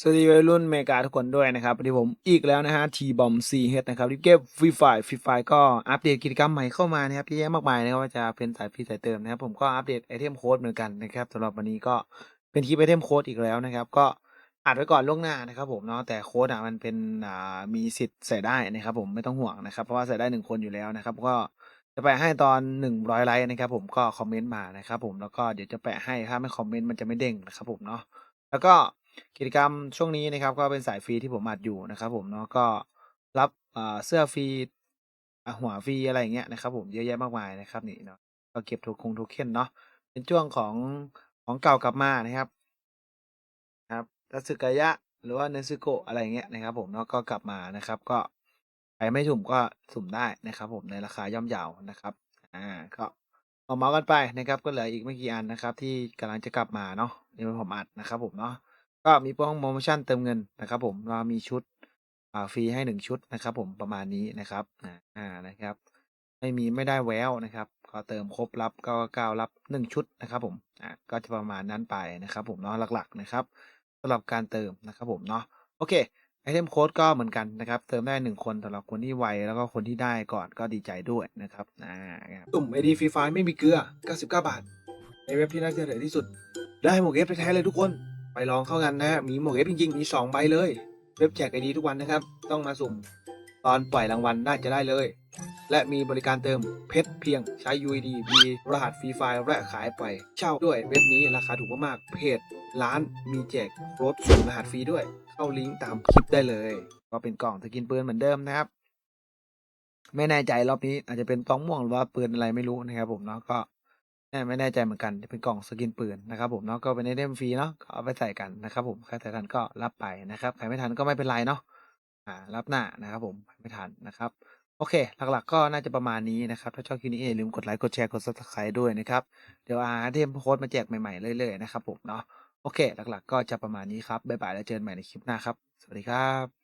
สวัสดีวัยรุ่นเมกาทุกคนด้วยนะครับวันนี้ผมอีกแล้วนะฮะทีบอมซีเฮดนะครับที่เก็บฟรีไฟฟรีไฟก็อัปเดตกิจกรรมใหม่เข้ามานะครับเยอะแยะมากมายนะครับว่าจะเป็นสายฟรีสายเติมนะครับผมก็อัปเดตไอเทมโค้ดเหมือนกันนะครับสำหรับวันนี้ก็เป็นคลิปไอเทมโค้ดอีกแล้วนะครับ ก็อัดไว้ก่อนล่วงหน้านะครับผมเนาะแต่โค้ดอะมันเป็นอ่ามีสิทธิ์ใส่ได้นะครับผมไม่ต้องห่วงนะครับเพราะว่าใส่ได้หนึ่งคนอยู่แล้วนะครับก็จะแปะให้ตอนหนึ่งร้อยไลค์นะครับผมก็คอมเมนต์มานะครับผมแล้วก็เดี๋ยวจะแปะให้ถ้าไม่คอมเมนต์มันจะไม่เด้งนะครับผมเนาะแล้วก็ กิจกรรมช่วงนี้นะครับก็เป็นสายฟรีที่ผมอัดอยู่นะครับผมเนาะก็รับเสื้อฟรีหัวฟรีอะไรอย่างเงี้ยนะครับผมเยอะแยะมากมายนะครับนี่เนาะก็เก็บทุกคงทุกเข็นเนาะเป็นช่วงของของเก่ากลับมานะครับครับทัสึกายะหรือว่าเนซึโกะอะไรอย่างเงี้ยนะครับ ผมเนาะก็กลับมานะครับ ก็ใครไม่สุ่มก็สุ่มได้นะครับ ผมในราคาย่อมเยาวนะครับอ่าก็เอาเมาส์กันไปนะครับ ก็เหลืออีกไม่กี่อันนะครับ ที่กำลังจะกลับมาเนาะนี่เป็นผมอัดนะครับ ผมเนาะ ก็มีโปรโมชั่นเติมเงินนะครับผมเรามีชุดฟรีให้หนึ่งชุดนะครับผมประมาณนี้นะครับอ่าอ่านะครับ ไม่มีไม่ได้แววนะครับ ก็เติมครบรับก็เก้ารับหนึ่งชุดนะครับผมอ่าก็จะประมาณนั้นไปนะครับผมเนาะหลักๆนะครับสำหรับการเติมนะครับผมเนาะโอเคไอเทมโค้ดก็เหมือนกันนะครับ เติมได้หนึ่งคนสำหรับคนที่ไวแล้วก็คนที่ได้ก่อนก็ดีใจด้วยนะครับอ่าตุ่มไอดีฟรีไฟไม่มีเกลือ 99 บาท ในเว็บที่น่าเชื่อถือที่สุด ได้หมวกเอฟแท้ๆเลยทุกคน ไปลองเข้ากันนะมีหมวกเอฟจริงๆมี2ใบเลย เว็บแจกไอดีทุกวันนะครับ ต้องมาสุ่มตอนปล่อยรางวัลน่าจะได้เลย และมีบริการเติมเพชรเพียงใช้ UID มีรหัสฟรีไฟล์และขายไปเช่าด้วยเว็บนี้ราคาถูกมากๆเพจร้านมีแจกรถส่งรหัสฟรีด้วย เข้าลิงก์ตามคลิปได้เลย ก็เป็นกล่องสกินปืนเหมือนเดิมนะครับ ไม่แน่ใจรอบนี้อาจจะเป็นกล่องม่วงหรือว่าปืนอะไรไม่รู้นะครับผมเนาะก็ ไม่แน่ใจเหมือนกันจะเป็นกล่องสกินปืนนะครับผมเนาะก็เป็นไอเทมฟรีเนาะก็เอาไปใส่กันนะครับผมใครใส่ทันก็รับไปนะครับใครไม่ทันก็ไม่เป็นไรเนาะอ่ารับหน้านะครับผมไม่ทันนะครับโอเค หลักๆ ก็น่าจะประมาณนี้นะครับ ถ้าชอบคลิปนี้อย่าลืมกดไลค์กดแชร์กด subscribe ด้วยนะครับ เดี๋ยวอาเทมโค้ดมาแจกใหม่ๆ เรื่อยๆ นะครับผมเนาะโอเค หลักๆ ก็จะประมาณนี้ครับ บ๊ายบายแล้วเจอกันใหม่ในคลิปหน้าครับ สวัสดีครับ